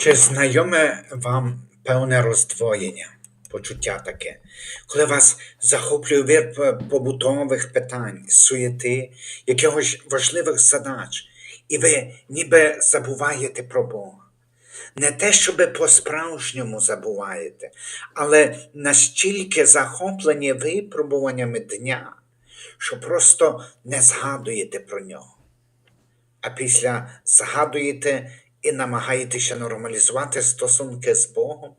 Чи знайоме вам певне роздвоєння, почуття таке, коли вас захоплює вир побутових питань, суєти, якихось важливих задач, і ви ніби забуваєте про Бога? Не те, щоби по-справжньому забуваєте, але настільки захоплені випробуваннями дня, що просто не згадуєте про нього а після згадуєте і намагаєтеся нормалізувати стосунки з Богом,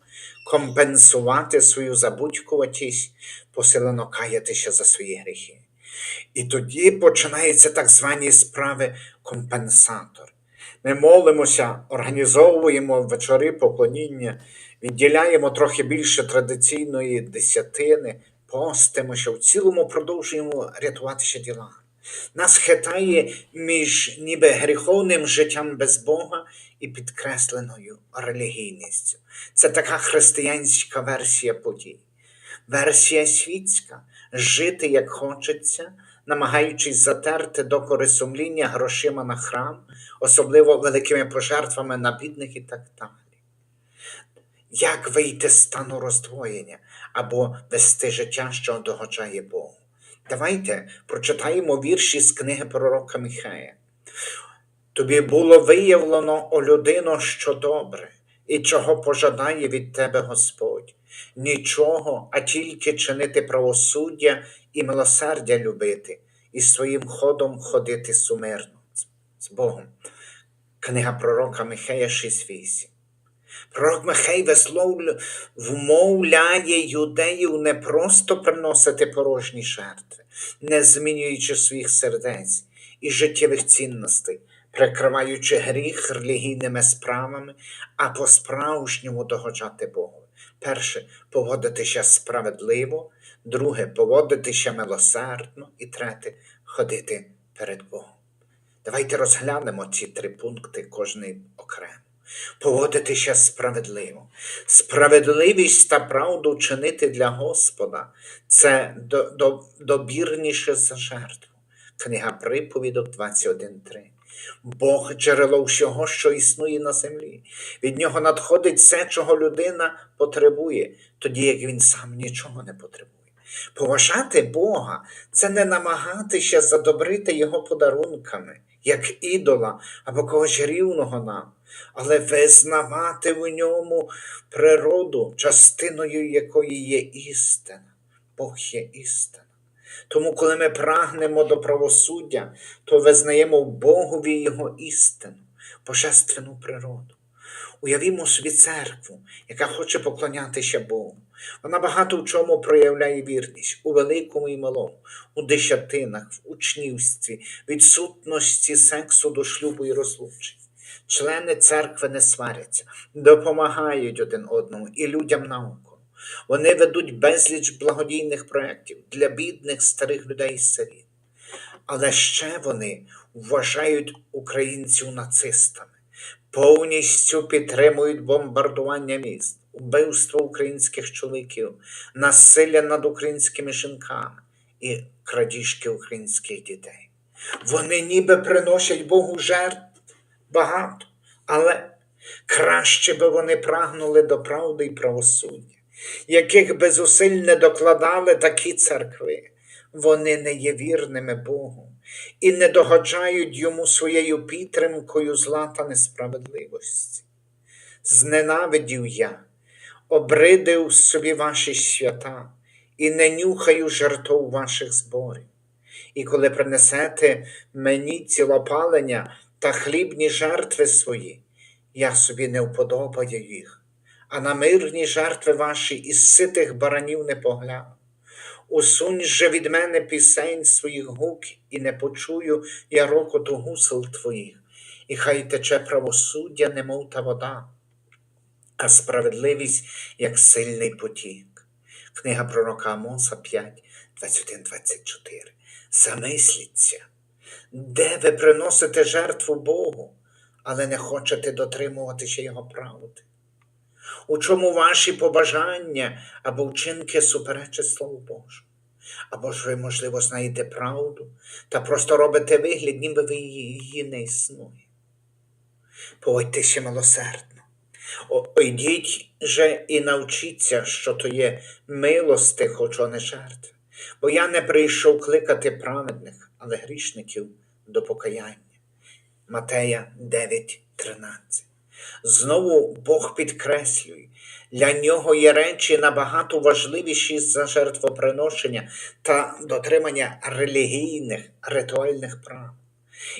компенсувати свою забудькуватість, посилено каятися за свої гріхи. І тоді починаються так звані справи компенсатор. Ми молимося, організовуємо вечори поклоніння, відділяємо трохи більше традиційної десятини, постимося, в цілому продовжуємо рятуватися діла. Нас хитає між ніби гріховним життям без Бога і підкресленою релігійністю. Це така християнська версія подій. Версія світська жити як хочеться, намагаючись затерти докори сумління грошима на храм, особливо великими пожертвами на бідних і так далі. Як вийти з стану роздвоєння або вести життя, що догоджає Богу? Давайте прочитаємо вірші з книги пророка Михея. Тобі було виявлено, о людино, що добре, і чого пожадає від тебе Господь. Нічого, а тільки чинити правосуддя і милосердя любити, і своїм ходом ходити сумирно з Богом. Книга пророка Михея 6.8. Пророк Михей висловлю, вмовляє юдеїв не просто приносити порожні жертви, не змінюючи своїх сердець і життєвих цінностей, прикриваючи гріх релігійними справами, а по-справжньому догоджати Богу. Перше поводитися справедливо, друге поводитися милосердно, і третє ходити перед Богом. Давайте розглянемо ці три пункти кожний окремо. Поводитися справедливо. Справедливість та правду чинити для Господа це до, до, добірніше за жертву. Книга приповідок 21.3. Бог джерело всього, що існує на землі. Від нього надходить все, чого людина потребує, тоді як він сам нічого не потребує. Поважати Бога це не намагатися задобрити Його подарунками, як ідола або когось рівного нам, але визнавати в ньому природу, частиною якої є істина. Бог є істина. Тому, коли ми прагнемо до правосуддя, то визнаємо в Богові Його істину, божественну природу. Уявімо собі церкву, яка хоче поклонятися Богу. Вона багато в чому проявляє вірність у великому і малому, у десятинах, в учнівстві, відсутності сексу до шлюбу і розлучень. Члени церкви не сваряться, допомагають один одному і людям навколо. Вони ведуть безліч благодійних проєктів для бідних старих людей і сиріт. Але ще вони вважають українців нацистами, повністю підтримують бомбардування міст, вбивство українських чоловіків, насилля над українськими жінками і крадіжки українських дітей. Вони ніби приносять Богу жертв багато, але краще би вони прагнули до правди і правосуддя, яких би зусиль не докладали такі церкви. Вони не є вірними Богу і не догоджають йому своєю підтримкою зла та несправедливості. Зненавидів я, обридив собі ваші свята і не нюхаю жертв ваших зборів. І коли принесете мені цілопалення та хлібні жертви свої, я собі не вподобаю їх, а на мирні жертви ваші із ситих баранів не погляну. Усунь же від мене пісень своїх гук, і не почую я рокоту гусел твоїх, і хай тече правосуддя, немов та вода, а справедливість, як сильний потік. Книга пророка Амоса 5, 21, 24. Замисліться, де ви приносите жертву Богу, але не хочете дотримуватися Його правди? У чому ваші побажання або вчинки суперечать Слову Божому? Або ж ви, можливо, знаєте правду та просто робите вигляд, ніби ви її, не існує. Поводьтеся милосердно, О- Йдіть же і навчіться, що то є милости, хоч не жертви. Бо я не прийшов кликати праведних, але грішників до покаяння. Матея 9:13. Знову Бог підкреслює, для нього є речі набагато важливіші за жертвоприношення та дотримання релігійних ритуальних прав.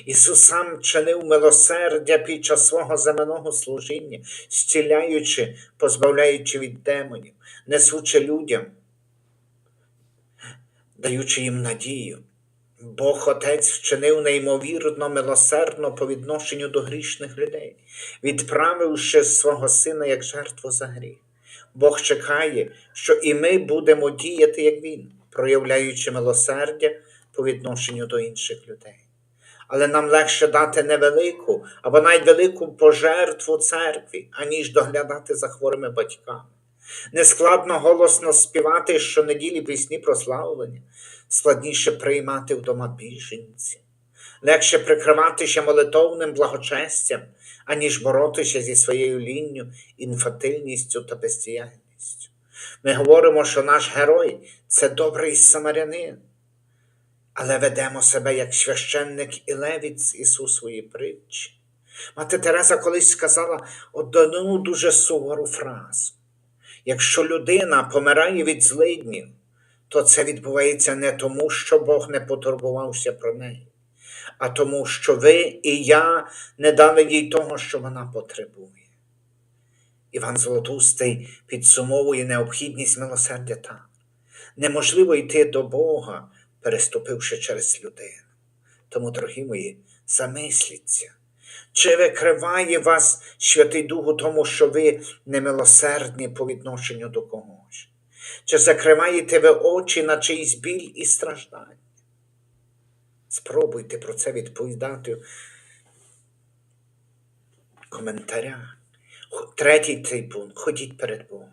Ісус сам чинив милосердя під час свого земного служіння, зціляючи, позбавляючи від демонів, несучи людям, даючи їм надію. Бог Отець вчинив неймовірно милосердно по відношенню до грішних людей, відправивши свого Сина як жертву за гріх. Бог чекає, що і ми будемо діяти, як Він, проявляючи милосердя по відношенню до інших людей. Але нам легше дати невелику або навіть велику пожертву церкві, аніж доглядати за хворими батьками. Нескладно голосно співати щонеділі пісні прославлення, складніше приймати вдома біженців. Легше прикриватися молитовним благочестям, аніж боротися зі своєю лінню, інфантильністю та бездіяльністю. Ми говоримо, що наш герой це добрий самарянин, але ведемо себе як священник і левіт з Ісусової притчі. Мати Тереза колись сказала одну дуже сувору фразу. Якщо людина помирає від злиднів, то це відбувається не тому, що Бог не потурбувався про неї, а тому, що ви і я не дали їй того, що вона потребує. Іван Золотустий підсумовує необхідність милосердя так. Неможливо йти до Бога, переступивши через людину. Тому, дорогі мої, замисліться. Чи викриває вас Святий Дух у тому, що ви немилосердні по відношенню до когось? Чи закриваєте ви очі на чийсь біль і страждання? Спробуйте про це відповідати в коментарях. Третій пункт ходіть перед Богом.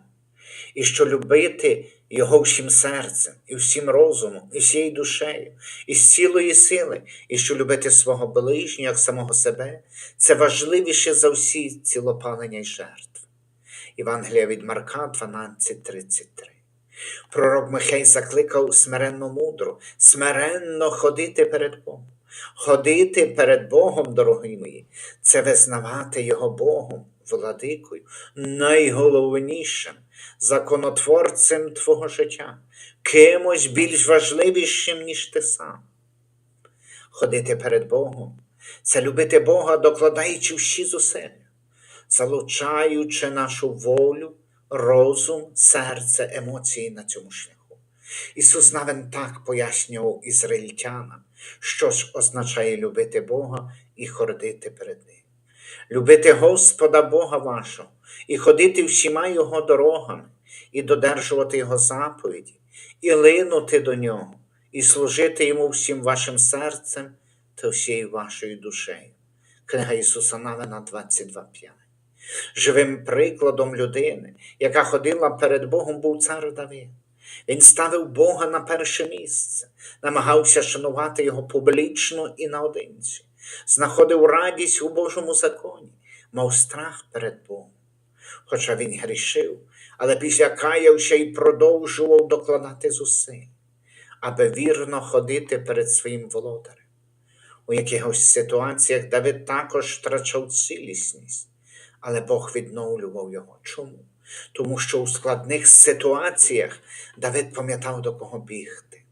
І що любити Його всім серцем, і всім розумом, і всією душею, і з цілої сили, і що любити свого ближнього, як самого себе, це важливіше за всі цілопалення й жертв. Євангелія від Марка 12:33. Пророк Михей закликав смиренно мудро, смиренно ходити перед Богом. Ходити перед Богом, дорогі мої, це визнавати Його Богом, владикою, найголовнішим, законотворцем твого життя, кимось більш важливішим, ніж ти сам. Ходити перед Богом це любити Бога, докладаючи всі зусилля, залучаючи нашу волю, розум, серце, емоції на цьому шляху. Ісус навіть так пояснював ізраїльтянам, що ж означає любити Бога і ходити перед Ним. Любити Господа Бога вашого і ходити всіма Його дорогами, і додержувати Його заповіді, і линути до Нього, і служити Йому всім вашим серцем та всією вашою душею. Книга Ісуса Навина 22.5. Живим прикладом людини, яка ходила перед Богом, був цар Давид. Він ставив Бога на перше місце, намагався шанувати Його публічно і наодинці, знаходив радість у Божому законі, мав страх перед Богом. Хоча він грішив, але після каявся і продовжував докладати зусиль, аби вірно ходити перед своїм володарем. У якихось ситуаціях Давид також втрачав цілісність, але Бог відновлював його. Чому? Тому що у складних ситуаціях Давид пам'ятав, до кого бігти.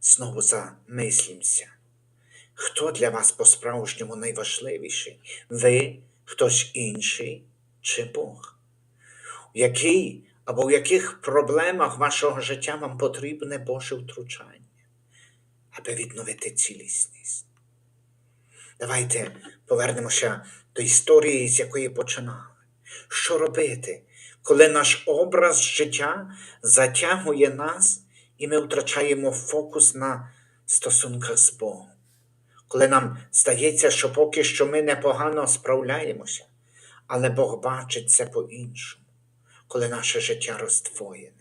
Знову замислімося. Хто для вас по-справжньому найважливіший? Ви, хтось інший чи Бог? У який або в яких проблемах вашого життя вам потрібне Боже втручання, аби відновити цілісність? Давайте повернемося до історії, з якої починали. Що робити, коли наш образ життя затягує нас, і ми втрачаємо фокус на стосунках з Богом? Коли нам здається, що поки що ми непогано справляємося, але Бог бачить це по-іншому, коли наше життя роздвоєне.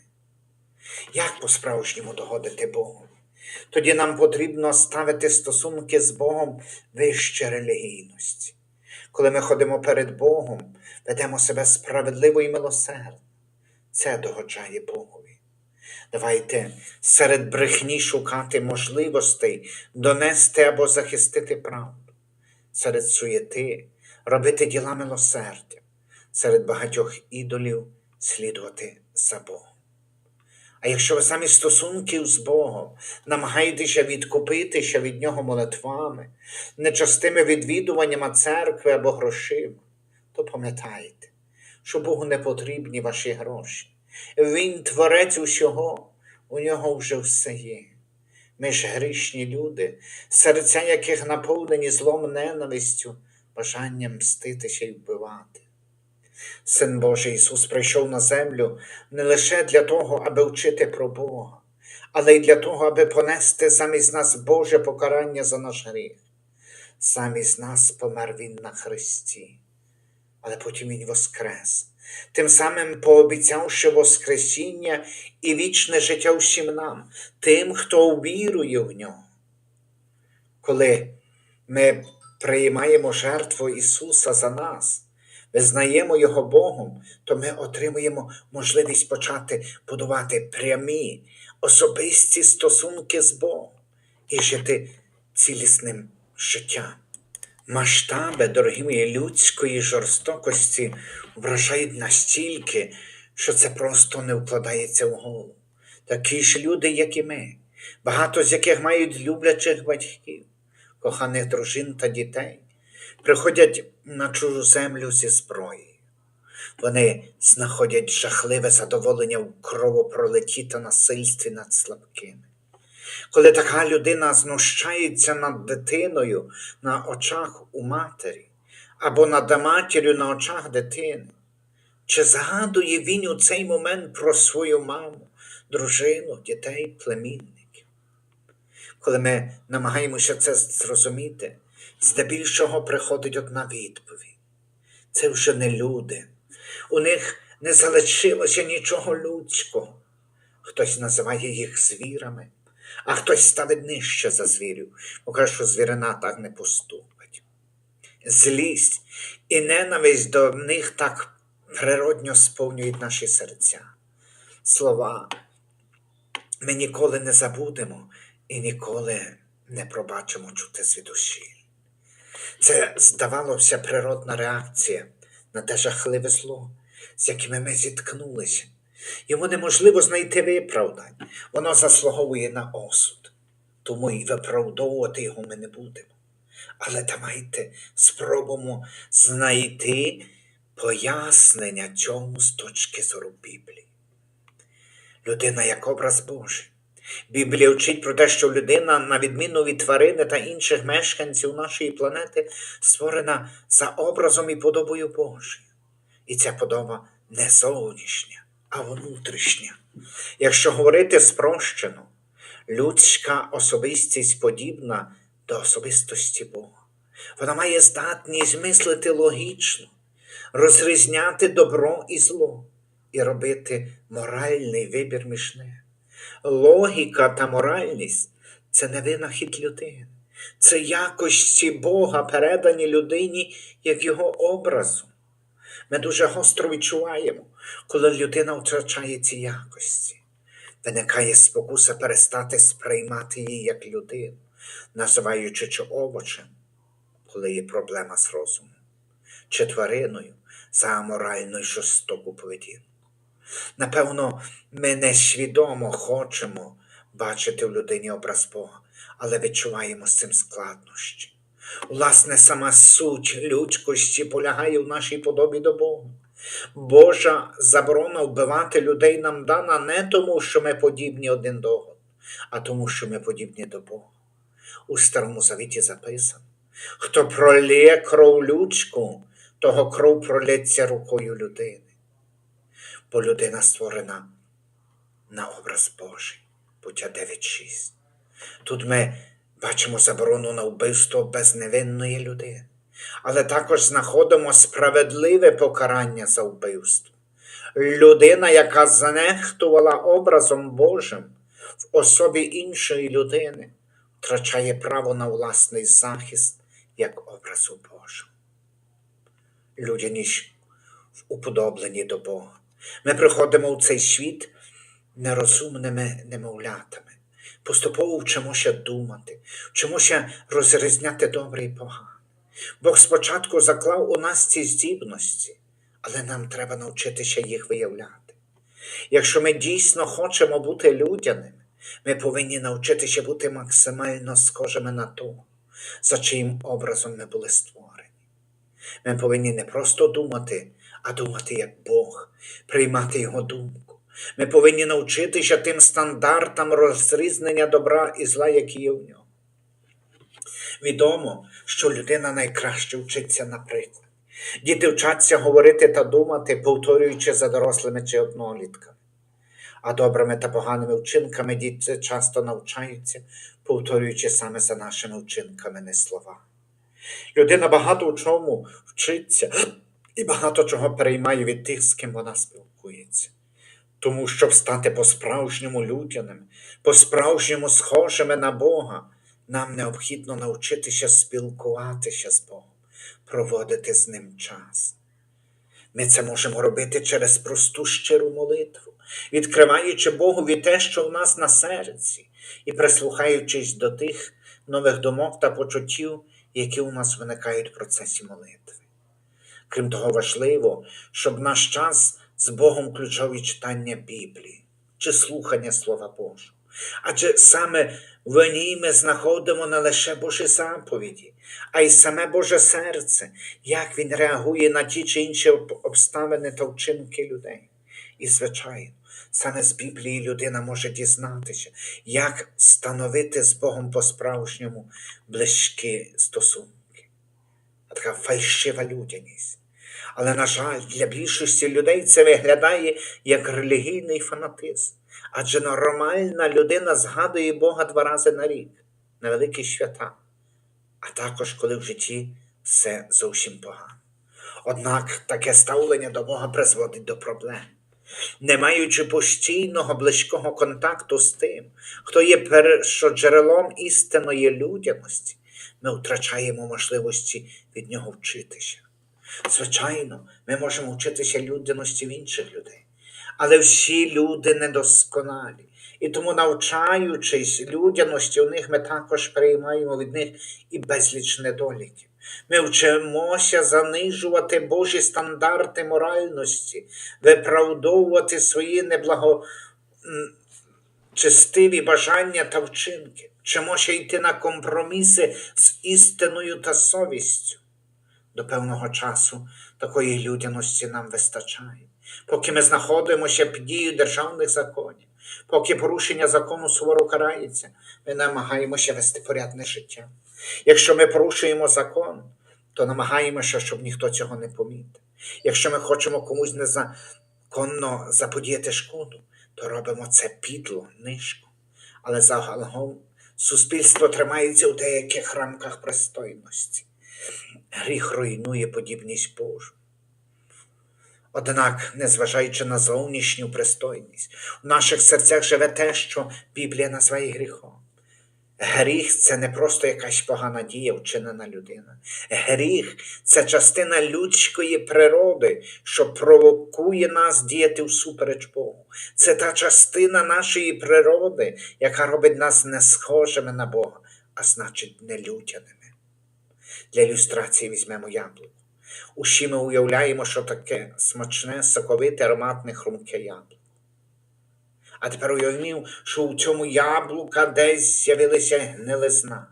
Як по-справжньому догодити Богу? Тоді нам потрібно ставити стосунки з Богом вище релігійності. Коли ми ходимо перед Богом, ведемо себе справедливо і милосердно. Це догоджає Богові. Давайте серед брехні шукати можливостей донести або захистити правду, серед суєти робити діла милосердя, серед багатьох ідолів слідувати за Богом. А якщо ви самі стосунків з Богом намагаєтеся відкупитися від Нього молитвами, нечастими відвідуваннями церкви або грошима, то пам'ятайте, що Богу не потрібні ваші гроші. Він творець усього, у нього вже все є. Ми ж грішні люди, серця яких наповнені злом ненавистю, бажанням мститися і вбивати. Син Божий Ісус прийшов на землю не лише для того, аби вчити про Бога, але й для того, аби понести замість нас Боже покарання за наш гріх. Замість нас помер Він на Христі, але потім Він воскрес, тим самим пообіцявши Воскресіння і вічне життя всім нам, тим, хто вірує в нього. Коли ми приймаємо жертву Ісуса за нас, визнаємо Його Богом, то ми отримуємо можливість почати будувати прямі, особисті стосунки з Богом і жити цілісним життям. Масштаби, дорогі мої, людської жорстокості вражають настільки, що це просто не вкладається в голову. Такі ж люди, як і ми, багато з яких мають люблячих батьків, коханих дружин та дітей, приходять на чужу землю зі зброєю. Вони знаходять жахливе задоволення в кровопролитті та насильстві над слабкими. Коли така людина знущається над дитиною на очах у матері, або над матір'ю на очах дитини, чи згадує він у цей момент про свою маму, дружину, дітей, племінників? Коли ми намагаємося це зрозуміти, здебільшого приходить одна відповідь. Це вже не люди. У них не залишилося нічого людського. Хтось називає їх звірами, а хтось ставить нижче за звірів, бо каже, що звірина так не поступить. Злість і ненависть до них так природньо сповнюють наші серця. Слова ми ніколи не забудемо і ніколи не пробачимо чути звідусіль. Це, здавалося, природна реакція на те жахливе зло, з якими ми зіткнулися. Йому неможливо знайти виправдань, воно заслуговує на осуд, тому і виправдовувати його ми не будемо. Але давайте спробуємо знайти пояснення цьому з точки зору Біблії. Людина як образ Божий. Біблія вчить про те, що людина, на відміну від тварини та інших мешканців нашої планети, створена за образом і подобою Божою. І ця подоба не зовнішня, а внутрішня. Якщо говорити спрощено, людська особистість подібна до особистості Бога. Вона має здатність мислити логічно, розрізняти добро і зло і робити моральний вибір між ними. Логіка та моральність це не винахід людини, це якості Бога, передані людині як Його образу. Ми дуже гостро відчуваємо, коли людина втрачає ці якості. Виникає спокуса перестати сприймати її як людину, називаючи чи овочем, коли є проблема з розумом, чи твариною за аморальну жорстоку поведінку. Напевно, ми несвідомо хочемо бачити в людині образ Бога, але відчуваємо з цим складнощі. Власне, сама суть людськості полягає в нашій подобі до Бога. Божа заборона вбивати людей нам дана не тому, що ми подібні один до одного, а тому, що ми подібні до Бога. У Старому Завіті записано: хто пролє кров людську, того кров пролється рукою людини бо людина створена на образ Божий, буття 9.6. Тут ми бачимо заборону на вбивство безневинної людини, але також знаходимо справедливе покарання за вбивство. Людина, яка занехтувала образом Божим в особі іншої людини, втрачає право на власний захист як образу Божого. людяність в уподобленні до Бога. Ми приходимо в цей світ нерозумними немовлятами. Поступово вчимося думати, вчимося розрізняти добре і погане. Бог спочатку заклав у нас ці здібності, але нам треба навчитися їх виявляти. Якщо ми дійсно хочемо бути людяними, ми повинні навчитися бути максимально схожими на того, за чиїм образом ми були створені. Ми повинні не просто думати, а думати як Бог, приймати Його думку. Ми повинні навчитися тим стандартам розрізнення добра і зла, які є в ньому. Відомо, що людина найкраще вчиться на прикладі. Діти вчаться говорити та думати, повторюючи за дорослими чи однолітками. А добрими та поганими вчинками діти часто навчаються, повторюючи саме за нашими вчинками, не слова. Людина багато в чому вчиться і багато чого переймає від тих, з ким вона спілкується. Тому, щоб стати по-справжньому людяними, по-справжньому схожими на Бога, нам необхідно навчитися спілкуватися з Богом, проводити з Ним час. Ми це можемо робити через просту щиру молитву, відкриваючи Богові те, що в нас на серці, і прислухаючись до тих нових думок та почуттів, які у нас виникають в процесі молитви. Крім того, важливо, щоб наш час з Богом включав і читання Біблії чи слухання Слова Божого. Адже саме в ній ми знаходимо не лише Божі заповіді, а й саме Боже серце, як Він реагує на ті чи інші обставини та вчинки людей. І, звичайно, саме з Біблії людина може дізнатися, як становити з Богом по-справжньому близькі стосунки а така фальшива людяність. Але, на жаль, для більшості людей це виглядає як релігійний фанатизм. Адже нормальна людина згадує Бога два рази на рік, на великі свята, а також коли в житті все зовсім погано. Однак таке ставлення до Бога призводить до проблем. Не маючи постійного близького контакту з тим, хто є першоджерелом істинної людяності, ми втрачаємо можливості від нього вчитися. Звичайно, ми можемо вчитися людяності в інших людей, але всі люди недосконалі. І тому, навчаючись людяності у них, ми також приймаємо від них і безліч недоліків. Ми вчимося занижувати Божі стандарти моральності, виправдовувати свої неблаго м, честиві бажання та вчинки, вчимося йти на компроміси з істиною та совістю. До певного часу такої людяності нам вистачає, поки ми знаходимося під дією державних законів, поки порушення закону суворо карається, ми намагаємося вести порядне життя. Якщо ми порушуємо закон, то намагаємося, щоб ніхто цього не помітив. Якщо ми хочемо комусь незаконно заподіяти шкоду, то робимо це підло, нишко. Але загалом суспільство тримається у деяких рамках пристойності. Гріх руйнує подібність Божу. Однак, незважаючи на зовнішню пристойність, у наших серцях живе те, що Біблія називає гріхом. Гріх це не просто якась погана дія, вчинена людина. Гріх це частина людської природи, що провокує нас діяти всупереч Богу. Це та частина нашої природи, яка робить нас не схожими на Бога, а значить нелюдяними. Для ілюстрації візьмемо яблуко. Усі ми уявляємо, що таке смачне, соковите, ароматне, хрумке яблуко. А тепер уявімо, що у цьому яблука десь з'явилася гнилизна.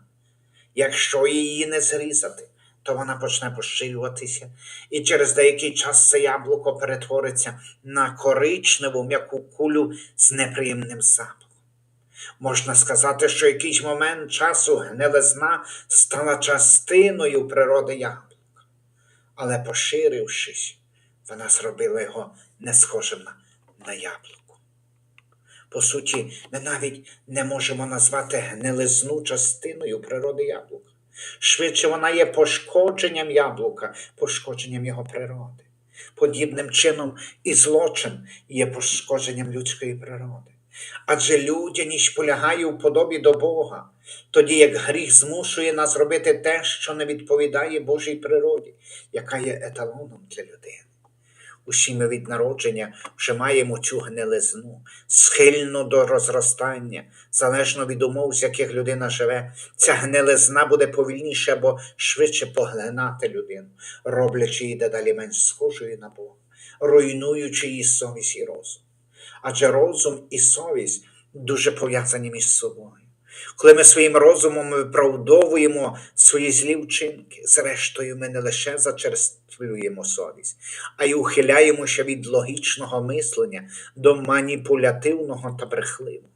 Якщо її не зрізати, то вона почне поширюватися, і через деякий час це яблуко перетвориться на коричневу м'яку кулю з неприємним запахом. Можна сказати, що якийсь момент часу гнилизна стала частиною природи яблука, але поширившись, вона зробила його не схожим на, яблуко. По суті, ми навіть не можемо назвати гнилизну частиною природи яблука. Швидше вона є пошкодженням яблука, пошкодженням його природи. Подібним чином і злочин є пошкодженням людської природи. Адже людяність полягає у подобі до Бога. тоді як гріх змушує нас робити те, що не відповідає Божій природі, яка є еталоном для людини. Усі ми від народження вже маємо цю гнилизну, схильну до розростання, залежно від умов, з яких людина живе. Ця гнилизна буде повільніше або швидше поглинати людину, роблячи її дедалі менш схожою на Бога, руйнуючи її совість і розум. Адже розум і совість дуже пов'язані між собою. Коли ми своїм розумом виправдовуємо свої злі вчинки, зрештою, ми не лише зачерствлюємо совість, а й ухиляємося від логічного мислення до маніпулятивного та брехливого.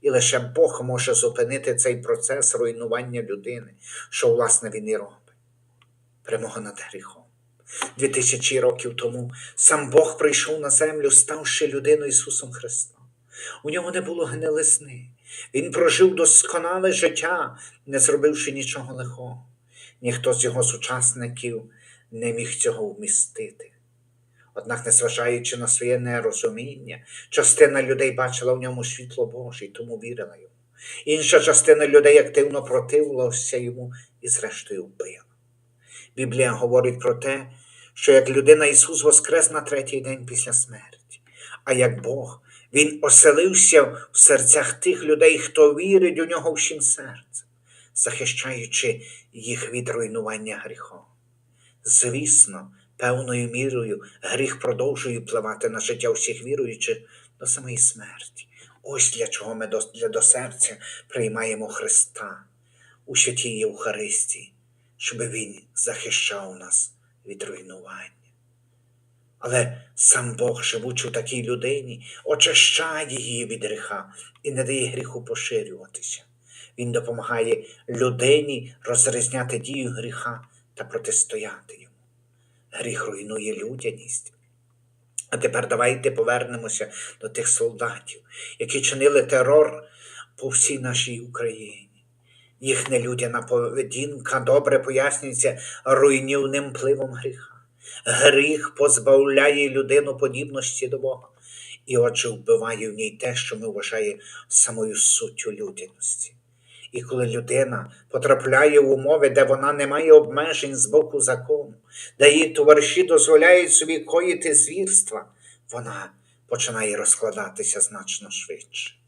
І лише Бог може зупинити цей процес руйнування людини, що, власне, він і робить. Перемога над гріхом. Дві тисячі років тому сам Бог прийшов на землю, ставши людиною Ісусом Христом. У ньому не було гнилизни. Він прожив досконале життя, не зробивши нічого лихого. Ніхто з його сучасників не міг цього вмістити. Однак, незважаючи на своє нерозуміння, частина людей бачила в ньому світло Боже і тому вірила йому. Інша частина людей активно противилася йому і, зрештою, вбила. Біблія говорить про те, що як людина Ісус воскрес на третій день після смерті, а як Бог, Він оселився в серцях тих людей, хто вірить у нього всім серцем, захищаючи їх від руйнування гріхом. Звісно, певною мірою гріх продовжує впливати на життя всіх віруючих до самої смерті. Ось для чого ми до, для до серця приймаємо Христа у святій Євхаристії, щоб Він захищав нас від руйнування. Але сам Бог, живучи в такій людині, очищає її від гріха і не дає гріху поширюватися. Він допомагає людині розрізняти дію гріха та протистояти йому. Гріх руйнує людяність. А тепер давайте повернемося до тих солдатів, які чинили терор по всій нашій Україні. Їхня людяна поведінка добре пояснюється руйнівним впливом гріха. Гріх позбавляє людину подібності до Бога, і отже вбиває в ній те, що ми вважає самою суттю людяності. І коли людина потрапляє в умови, де вона не має обмежень з боку закону, де її товариші дозволяють собі коїти звірства, вона починає розкладатися значно швидше.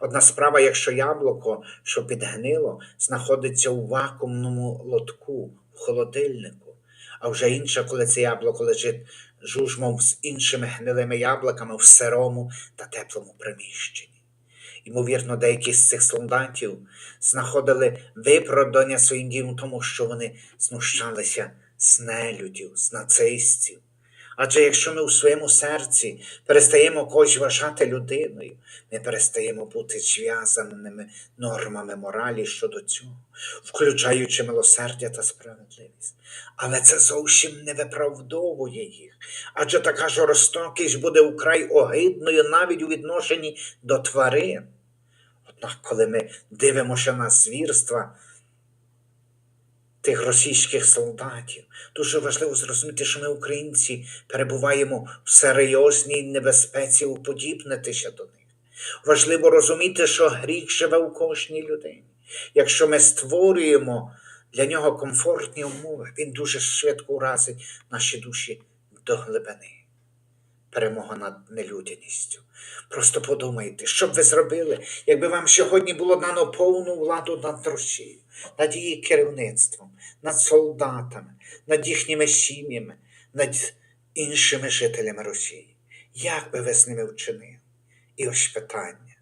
Одна справа, якщо яблуко, що підгнило, знаходиться у вакуумному лотку, в холодильнику, а вже інша, коли це яблуко лежить жужмом з іншими гнилими яблуками в сирому та теплому приміщенні. Ймовірно, деякі з цих солдатів знаходили виправдання своїм діям, тому що вони знущалися з нелюдів, з нацистів. Адже якщо ми у своєму серці перестаємо когось вважати людиною, ми перестаємо бути зв'язаними нормами моралі щодо цього, включаючи милосердя та справедливість. Але це зовсім не виправдовує їх, адже така жорстокість буде украй огидною навіть у відношенні до тварин. Однак, коли ми дивимося на звірства, тих російських солдатів. Дуже важливо зрозуміти, що ми, українці, перебуваємо в серйозній небезпеці уподібнитися до них. Важливо розуміти, що гріх живе у кожній людині. Якщо ми створюємо для нього комфортні умови, він дуже швидко уразить наші душі до глибини. Перемога над нелюдяністю. Просто подумайте, що б ви зробили, якби вам сьогодні було дано повну владу над Росією, над її керівництвом, над солдатами, над їхніми сім'ями, над іншими жителями Росії. Як би ви з ними вчинили? І ось питання.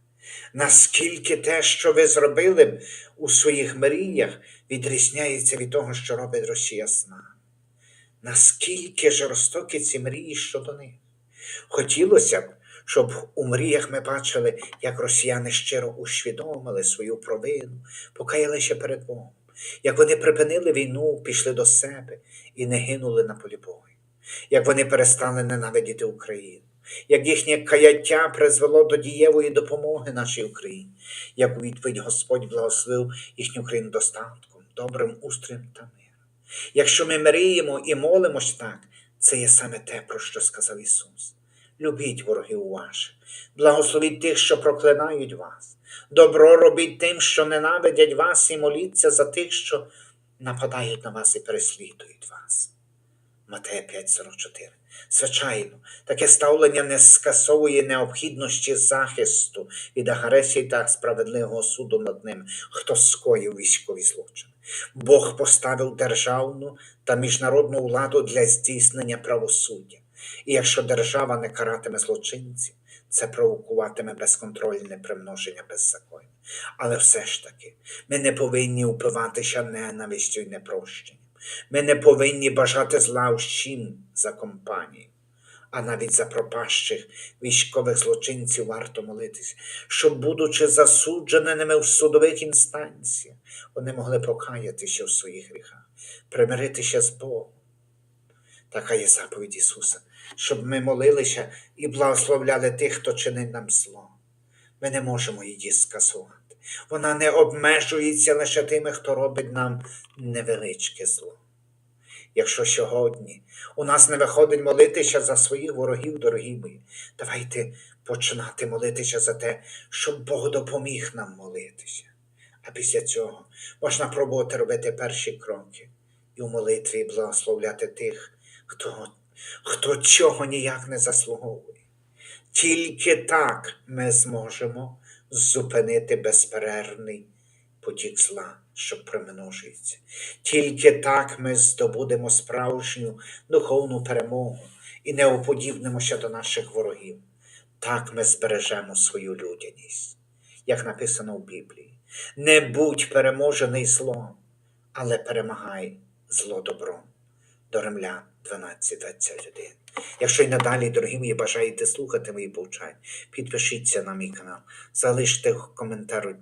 Наскільки те, що ви зробили у своїх мріях, відрізняється від того, що робить Росія з нами? Наскільки жорстокі ці мрії щодо них? Хотілося б, щоб у мріях ми бачили, як росіяни щиро усвідомили свою провину, покаялися перед Богом, як вони припинили війну, пішли до себе і не гинули на полі бою, як вони перестали ненавидіти Україну, як їхнє каяття призвело до дієвої допомоги нашій Україні, як у відповідь Господь благословив їхню країну достатком, добрим устроєм та миром. Якщо ми мріємо і молимось так, це є саме те, про що сказав Ісус. Любіть ворогів ваших, благословіть тих, що проклинають вас, Добро робіть тим, що ненавидять вас, і моліться за тих, що нападають на вас і переслідують вас. Матея 5.44. Звичайно, таке ставлення не скасовує необхідності захисту від агресії та справедливого суду над ним, хто скоїв військові злочини. Бог поставив державну та міжнародну владу для здійснення правосуддя. І якщо держава не каратиме злочинців, це провокуватиме безконтрольне примноження беззаконня. Але все ж таки, ми не повинні упиватися ненавистю і непрощенням. Ми не повинні бажати зла усім за компанію. А навіть за пропащих військових злочинців варто молитись, щоб, будучи засудженими в судових інстанціях, вони могли покаятися в своїх гріхах, примиритися з Богом. Така є заповідь Ісуса, щоб ми молилися і благословляли тих, хто чинить нам зло. Ми не можемо її скасувати. Вона не обмежується лише тими, хто робить нам невеличке зло. Якщо сьогодні у нас не виходить молитися за своїх ворогів, дорогі мої, давайте починати молитися за те, щоб Бог допоміг нам молитися. А після цього можна пробувати робити перші кроки і у молитві благословляти тих, хто, хто цього ніяк не заслуговує. Тільки так ми зможемо зупинити безперервний потік зла, що примножується. Тільки так ми здобудемо справжню духовну перемогу і не уподібнимося до наших ворогів. Так ми збережемо свою людяність, як написано в Біблії. Не будь переможений злом, але перемагай зло добром. До Римлян 12.21. Якщо й надалі, дорогі мої, бажаєте слухати мої повчання, підпишіться на мій канал, залиште коментар,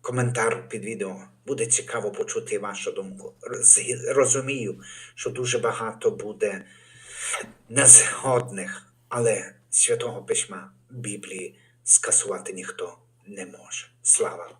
коментар під відео. Буде цікаво почути вашу думку. Розумію, що дуже багато буде незгодних, але святого письма Біблії скасувати ніхто не може. Слава